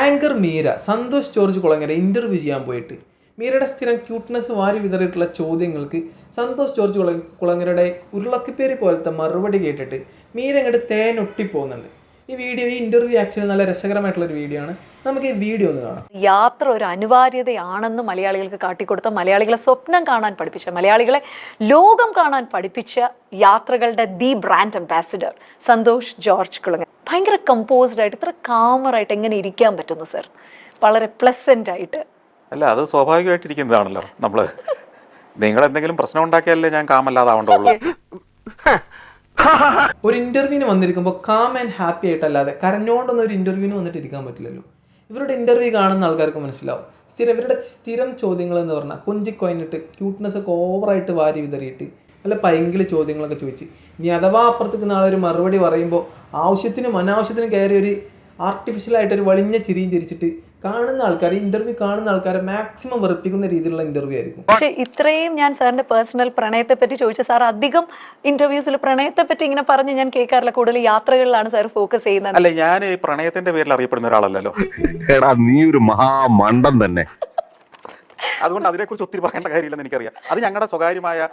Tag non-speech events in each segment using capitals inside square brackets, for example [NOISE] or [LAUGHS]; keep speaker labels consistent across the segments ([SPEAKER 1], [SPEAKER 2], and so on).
[SPEAKER 1] Anchor Meera Santhosh George Kulangara interview ചെയ്യാൻ പോയിട്ട്. മീരയുടെ സ്ഥിരം ക്യൂട്ട്നെസ് വാരി വിതറിയിട്ടുള്ള ചോദ്യങ്ങൾക്ക് സന്തോഷ് ജോർജ് കുളങ്ങരയുടെ ഉരുളക്കിപ്പേരി പോലത്തെ മറുപടി കേട്ടിട്ട് മീര അങ്ങോട്ട് തേനൊട്ടിപ്പോകുന്നുണ്ട് ഈ വീഡിയോ ഈ ഇന്റർവ്യൂ ആക്ച്വലി നല്ല രസകരമായിട്ടുള്ള ഒരു വീഡിയോ ആണ്. നമുക്ക് ഈ വീഡിയോ ഒന്ന് കാണാം.
[SPEAKER 2] യാത്ര ഒരു അനിവാര്യതയാണെന്ന് മലയാളികൾക്ക് കാട്ടിക്കൊടുത്ത മലയാളികളെ സ്വപ്നം കാണാൻ പഠിപ്പിച്ച മലയാളികളെ ലോകം കാണാൻ പഠിപ്പിച്ച യാത്രകളുടെ the brand ambassador Santhosh George Kulangara. ഭയങ്കര കമ്പോസ്ഡ് ആയിട്ട് ഇത്ര കാമറായിട്ട് എങ്ങനെ ഇരിക്കാൻ പറ്റുന്നു സർ വളരെ പ്ലസന്റ് ആയിട്ട്.
[SPEAKER 3] അല്ല അത് സ്വാഭാവികമായിട്ടിരിക്കുന്നതാണല്ലോ നമ്മൾ. നിങ്ങൾ എന്തെങ്കിലും പ്രശ്നം ഉണ്ടാക്കിയാലേ ഞാൻ കാമല്ലാതാവണ്ടുള്ളൂ [LAUGHS]
[SPEAKER 1] ഒരു ഇന്റർവ്യൂവിന് വന്നിരിക്കുമ്പോൾ കാം ആൻഡ് ഹാപ്പി ആയിട്ടല്ലാതെ കരഞ്ഞോണ്ടൊന്നും ഒരു ഇന്റർവ്യൂവിന് വന്നിട്ട് ഇരിക്കാൻ പറ്റില്ലല്ലോ. ഇവരുടെ ഇന്റർവ്യൂ കാണുന്ന ആൾക്കാർക്ക് മനസ്സിലാവും. സ്ഥിരം ഇവരുടെ സ്ഥിരം ചോദ്യങ്ങൾ എന്ന് പറഞ്ഞാൽ കൊഞ്ചിക്കൊയിനിട്ട് ക്യൂട്ട്നെസ് ഒക്കെ ഓവറായിട്ട് വാരി വിതറിയിട്ട് നല്ല പൈങ്കിളി ചോദ്യങ്ങളൊക്കെ ചോദിച്ച്. ഇനി അഥവാ അപ്പുറത്തേക്ക് നാളെ ഒരു മറുപടി പറയുമ്പോൾ ആവശ്യത്തിനും അനാവശ്യത്തിനും കയറി ഒരു ആർട്ടിഫിഷ്യലായിട്ട് ഒരു വളിഞ്ഞ ചിരിയും ചിരിച്ചിട്ട് കാണുന്ന ആൾക്കാർ ഇന്റർവ്യൂ കാണുന്ന ആൾക്കാരെ മാക്സിമം വെറുപ്പിക്കുന്ന രീതിയിലുള്ള ഇന്റർവ്യൂ ആയിരിക്കും.
[SPEAKER 2] പക്ഷെ ഇത്രയും ഞാൻ സാറിന്റെ പേഴ്സണൽ പ്രണയത്തെ പറ്റി ചോദിച്ച. സാർ അധികം ഇന്റർവ്യൂസിൽ പ്രണയത്തെ പറ്റി ഇങ്ങനെ പറഞ്ഞ് ഞാൻ കേൾക്കാറില്ല. കൂടുതൽ യാത്രകളിലാണ് സാർ ഫോക്കസ് ചെയ്യുന്നത്.
[SPEAKER 3] അല്ല ഞാൻ ഈ പ്രണയത്തിന്റെ പേരിൽ അറിയപ്പെടുന്ന ഒരാളല്ലോ
[SPEAKER 4] എടാ നീ ഒരു മഹാമണ്ടം തന്നെ.
[SPEAKER 3] അതുകൊണ്ട് അതിനെക്കുറിച്ച് ഒത്തിരി പറയേണ്ട കാര്യമില്ലെന്ന് എനിക്കറിയാം. അത് ഞങ്ങളുടെ സ്വകാര്യമായ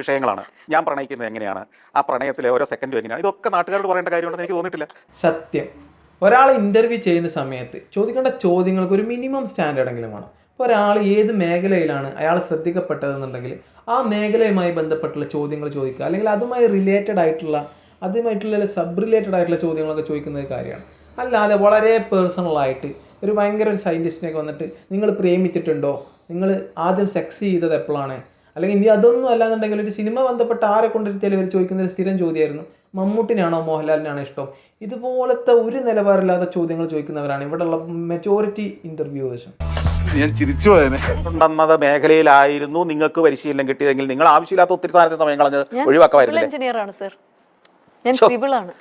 [SPEAKER 3] വിഷയങ്ങളാണ്. ഞാൻ പ്രണയിക്കുന്നത് എങ്ങനെയാണ്? ആ പ്രണയത്തിലെ ഓരോ സെക്കൻഡും എങ്ങനെയാണ്? ഇതൊക്കെ നാട്ടുകാരോട് പറയേണ്ട കാര്യമുണ്ടെന്ന് എനിക്ക് തോന്നിയിട്ടില്ല.
[SPEAKER 1] സത്യം. ഒരാൾ ഇന്റർവ്യൂ ചെയ്യുന്ന സമയത്ത് ചോദിക്കേണ്ട ചോദ്യങ്ങൾക്ക് ഒരു മിനിമം സ്റ്റാൻഡേർഡെങ്കിലും വേണം. ഇപ്പോൾ ഒരാൾ ഏത് മേഖലയിലാണ് അയാൾ ശ്രദ്ധിക്കപ്പെട്ടതെന്നുണ്ടെങ്കിൽ ആ മേഖലയുമായി ബന്ധപ്പെട്ടുള്ള ചോദ്യങ്ങൾ ചോദിക്കുക. അല്ലെങ്കിൽ അതുമായി റിലേറ്റഡ് ആയിട്ടുള്ള അതുമായിട്ടുള്ള സബ് റിലേറ്റഡ് ആയിട്ടുള്ള ചോദ്യങ്ങളൊക്കെ ചോദിക്കുന്ന ഒരു കാര്യമാണ്. അല്ലാതെ വളരെ പേഴ്സണലായിട്ട് ഒരു ഭയങ്കര ഒരു സയന്റിസ്റ്റിനൊക്കെ വന്നിട്ട് നിങ്ങൾ പ്രേമിച്ചിട്ടുണ്ടോ? നിങ്ങൾ ആദ്യം സെക്സ് ചെയ്തത് എപ്പോഴാണ്? അല്ലെങ്കിൽ ഇനി അതൊന്നും അല്ലാന്നുണ്ടെങ്കിൽ ഒരു സിനിമ ബന്ധപ്പെട്ട ആരെ കൊണ്ടിരുത്തിയാലും ഇവർ ചോദിക്കുന്ന ഒരു സ്ഥിരം ചോദ്യമായിരുന്നു മമ്മൂട്ടിനാണോ മോഹൻലാലിനാണോ ഇഷ്ടം? ഇതുപോലത്തെ ഒരു നിലവാരമില്ലാത്ത ചോദ്യങ്ങൾ ചോദിക്കുന്നവരാണ് ഇവിടെയുള്ള മെജോറിറ്റി ഇന്റർവ്യൂവേഴ്സും
[SPEAKER 5] ഞാൻ ചിരിച്ചു പോയത്
[SPEAKER 3] ഉണ്ടെന്നത് മേഖലയിലായിരുന്നു നിങ്ങൾക്ക് പരിശീലനം കിട്ടിയതെങ്കിൽ നിങ്ങൾ ആവശ്യമില്ലാത്ത ഒത്തിരി സാധനത്തിന് സമയം കളഞ്ഞ്
[SPEAKER 2] ഞാൻ
[SPEAKER 3] എഞ്ചിനീയറാണ്
[SPEAKER 2] എഞ്ചിനീയർ ആണ് സർ ഞാൻ സിവിൽ ആണ്.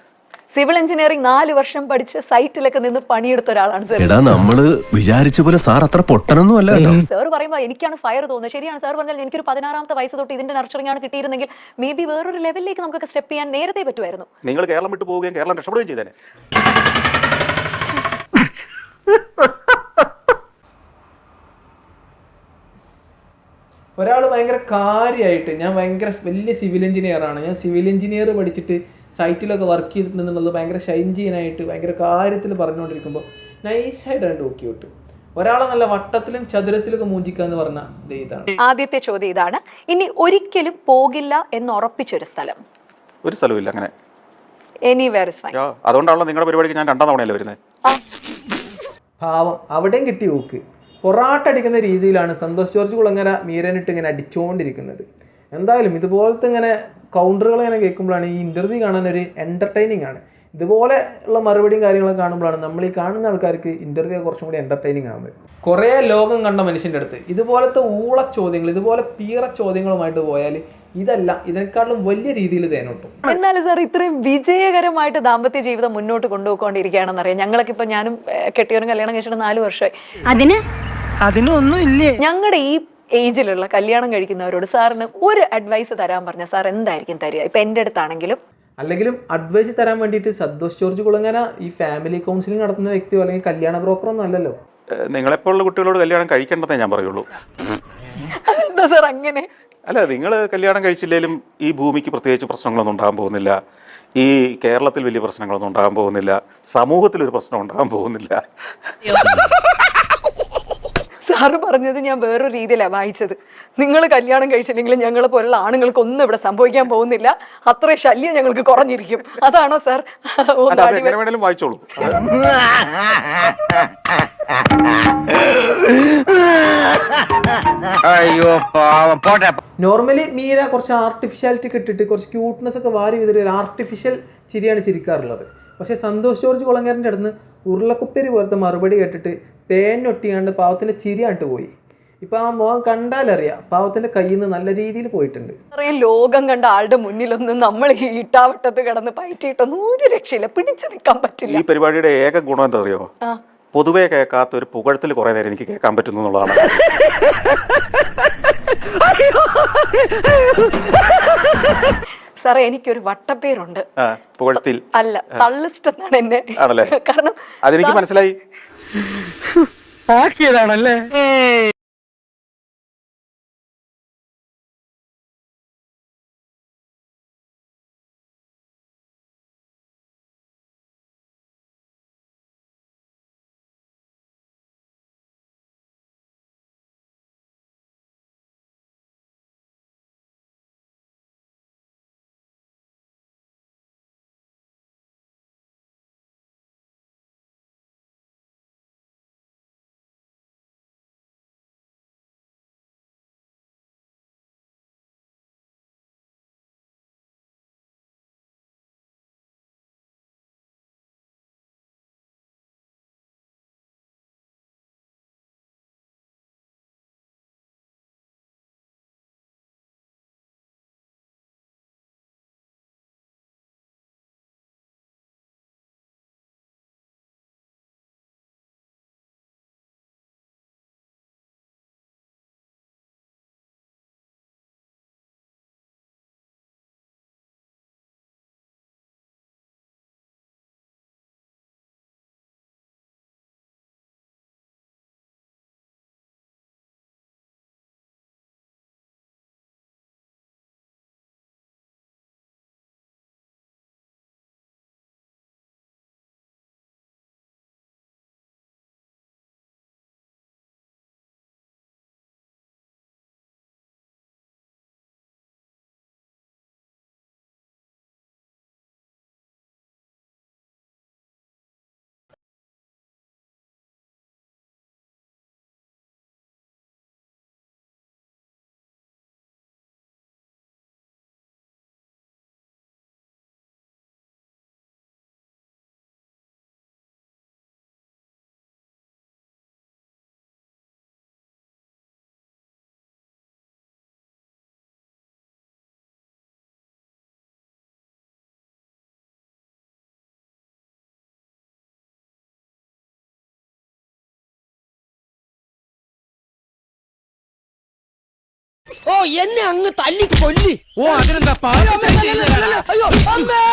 [SPEAKER 2] സിവിൽ എഞ്ചിനീയറിംഗ് നാല് വർഷം പഠിച്ച് സൈറ്റിലൊക്കെ നിന്ന് പണിയെടുത്ത ഒരാളാണ് സർ.
[SPEAKER 6] എടാ നമ്മൾ വിചാരിച്ച പോലെ സാർ അത്ര പൊട്ടനൊന്നും അല്ല കേട്ടോ.
[SPEAKER 2] സാർ പറയുമ്പോൾ എനിക്കാണ് ഫയർ തോന്നുന്നത്. ശരിയാണ് സാർ പറഞ്ഞാൽ എനിക്കൊരു പതിനാറാമത്തെ വയസ്സ് തൊട്ട് ഇതിന്റെ നർച്ചറിംഗ് ആണ് കിട്ടിയിരുന്നെങ്കിൽ മേ ബി വേറൊരു ലെവലിലേക്ക് നമുക്ക് സ്റ്റെപ്പ് ചെയ്യാൻ നേരത്തെ പറ്റുമായിരുന്നു.
[SPEAKER 3] നിങ്ങൾ കേരളം വിട്ടു പോവുകയും കേരളം രക്ഷപ്പെടുകയും ചെയ്തേനെ.
[SPEAKER 1] ഒരാൾ ഭയങ്കര കാര്യമായിട്ട് ഞാൻ ഭയങ്കര വലിയ സിവിൽ എഞ്ചിനീയർ ആണ്. ഞാൻ സിവിൽ എഞ്ചിനീയർ പഠിച്ചിട്ട് സൈറ്റിലൊക്കെ വർക്ക് ചെയ്തിട്ടുണ്ടെന്നുള്ളത് ഭയങ്കര ഷൈൻ ചെയ്യാനായിട്ട് ഭയങ്കര കാര്യത്തിൽ പറഞ്ഞുകൊണ്ടിരിക്കുമ്പോൾ നൈസായിട്ടാണ് ടോക്കി വിട്ടു ഒരാളെ നല്ല വട്ടത്തിലും ചതുരത്തിലൊക്കെ മൂഞ്ചിക്കുക എന്ന് പറഞ്ഞാൽ ദേ ഇതാണ്.
[SPEAKER 2] ആദ്യത്തെ ചോദ്യം ഇതാണ്. ഇനി ഒരിക്കലും പോകില്ല എന്ന് ഉറപ്പിച്ചൊരു സ്ഥലം.
[SPEAKER 3] ഒരു സ്ഥലമില്ല അങ്ങനെ.
[SPEAKER 2] എനിവേർ ഇസ് ഫൈൻ
[SPEAKER 3] അതുകൊണ്ടാണല്ലോ നിങ്ങളുടെ പരിപാടിക്ക് ഞാൻ രണ്ടാം തവണയല്ലേ വരുന്നത്
[SPEAKER 1] പാവം അവിടെയും കിട്ടി നോക്ക് പൊറാട്ടടിക്കുന്ന രീതിയിലാണ് സന്തോഷ് ജോർജ് കുളങ്ങര മീരനിട്ട് ഇങ്ങനെ അടിച്ചുകൊണ്ടിരിക്കുന്നത് എന്തായാലും ഇതുപോലത്തെ ഇങ്ങനെ കൗണ്ടറുകൾ ഇങ്ങനെ കേൾക്കുമ്പോഴാണ് ഈ ഇന്റർവ്യൂ കാണാൻ ഒരു എന്റർടൈനിങ് ആണ്. ഇതുപോലെ ഉള്ള മറുപടിയും കാര്യങ്ങളൊക്കെ കാണുമ്പോഴാണ് നമ്മൾ ഈ കാണുന്ന ആൾക്കാർക്ക് ഇന്റർവ്യൂ കുറച്ചും കൂടി എന്റർടൈനിങ് ആവുന്നത്. കുറേ ലോകം കണ്ട മനുഷ്യന്റെ അടുത്ത് ഇതുപോലത്തെ ഊള ചോദ്യങ്ങൾ ഇതുപോലെ പീറ ചോദ്യങ്ങളുമായിട്ട് പോയാൽ ഇതല്ല ഇതിനെക്കാളും വലിയ രീതിയിൽ തേനോട്ടും
[SPEAKER 2] എന്നാലും സാർ ഇത്രയും വിജയകരമായിട്ട് ദാമ്പത്യ ജീവിതം മുന്നോട്ട് കൊണ്ടുപോയിക്കൊണ്ടിരിക്കുകയാണെന്ന് അറിയാം ഞങ്ങളൊക്കെ ഇപ്പൊ ഞാനും കെട്ടിയവനും കല്യാണം കഴിച്ചിട്ട് നാല് വർഷമായി.
[SPEAKER 7] അതിന്? അതിനൊന്നും ഇല്ലേ?
[SPEAKER 2] ഞങ്ങളുടെ ഈ ഏജിലുള്ള കല്യാണം കഴിക്കുന്നവരോട് സാറിന് ഒരു അഡ്വൈസ് തരാൻ പറഞ്ഞാൽ സാർ എന്തായിരിക്കും തരിക? ഇപ്പൊ എന്റെ അടുത്താണെങ്കിലും.
[SPEAKER 1] അല്ലെങ്കിലും അഡ്വൈസ് തരാൻ വേണ്ടിട്ട് സന്തോഷ് ജോർജ് കുളങ്ങന ഈ ഫാമിലി കൗൺസിലിംഗ് നടത്തുന്ന വ്യക്തിയോ അല്ലെങ്കിൽ കല്യാണ ബ്രോക്കറൊന്നും അല്ലല്ലോ.
[SPEAKER 3] നിങ്ങളെപ്പോഴുള്ള നിങ്ങളെപ്പോലുള്ള കുട്ടികളോട് കല്യാണം കഴിക്കേണ്ടതേ ഞാൻ പറയുള്ളൂ.
[SPEAKER 2] എന്താ സാർ അങ്ങനെ?
[SPEAKER 3] അല്ല നിങ്ങൾ കല്യാണം കഴിച്ചില്ലെങ്കിലും ഈ ഭൂമിക്ക് പ്രത്യേകിച്ച് പ്രശ്നങ്ങളൊന്നും ഉണ്ടാകാൻ പോകുന്നില്ല. ഈ കേരളത്തിൽ വലിയ പ്രശ്നങ്ങളൊന്നും ഉണ്ടാകാൻ പോകുന്നില്ല. സമൂഹത്തിൽ ഒരു പ്രശ്നം ഉണ്ടാകാൻ പോകുന്നില്ല.
[SPEAKER 2] സാറ് പറഞ്ഞത് ഞാൻ വേറൊരു രീതിയിലാണ് വായിച്ചത്. നിങ്ങൾ കല്യാണം കഴിച്ചില്ലെങ്കിൽ ഞങ്ങളെ പോലുള്ള ആണുങ്ങൾക്ക് ഒന്നും ഇവിടെ സംഭവിക്കാൻ പോകുന്നില്ല. അത്ര ശല്യം ഞങ്ങൾക്ക് കുറഞ്ഞിരിക്കും. അതാണോ സാർ?
[SPEAKER 3] വായിച്ചോളൂ.
[SPEAKER 4] അയ്യോ പോട്ടെ.
[SPEAKER 1] നോർമലി മീര കുറച്ച് ആർട്ടിഫിഷ്യാലിറ്റി കിട്ടിയിട്ട് കുറച്ച് ക്യൂട്ട്നെസ് ഒക്കെ വാരി വിതറി ഒരു ആർട്ടിഫിഷ്യൽ ചിരിയാണ് ചിരിക്കാറുള്ളത്. പക്ഷേ സന്തോഷ് ജോർജ് കുളങ്ങരന്റെ അടുത്ത് ഉരുളക്കുപ്പേരി പോലത്തെ മറുപടി കേട്ടിട്ട് തേനൊട്ടിയാണ്ട് പാവത്തിന്റെ ചിരിയാണ്ട് പോയി. ഇപ്പൊ ആ മുഖം കണ്ടാലറിയാം പാവത്തിന്റെ കയ്യിൽ നിന്ന് നല്ല രീതിയിൽ പോയിട്ടുണ്ട്.
[SPEAKER 2] ലോകം കണ്ട ആളുടെ മുന്നിലൊന്നും നമ്മൾ ഈ ഇട്ടാവട്ടത്ത് കിടന്ന് പയറ്റിയിട്ടൊന്നും ഒരു രക്ഷയില്ല. പിടിച്ചു നിൽക്കാൻ പറ്റില്ല.
[SPEAKER 3] ഈ പരിപാടിയുടെ ഏക ഗുണം എന്താ അറിയോ. പൊതുവേ കേൾക്കാത്ത ഒരു പുകഴത്തിൽ കുറെ നേരം എനിക്ക് കേൾക്കാൻ പറ്റുന്നു എന്നുള്ളതാണ്. [LAUGHS]
[SPEAKER 2] സാറേ എനിക്കൊരു വട്ടപ്പേരുണ്ട്.
[SPEAKER 3] പുകഴത്തിൽ.
[SPEAKER 2] അല്ല തള്ളിസ്റ്റ് എന്നാണ് എന്നെ? കാരണം
[SPEAKER 3] അതെനിക്ക് മനസ്സിലായി.
[SPEAKER 7] ആക്കിയതാണല്ലേ
[SPEAKER 8] ഓ എന്നെ അങ്ങ് തല്ലി കൊല്ലി ഓ അതിനെന്താ അയ്യോ അമ്മേ!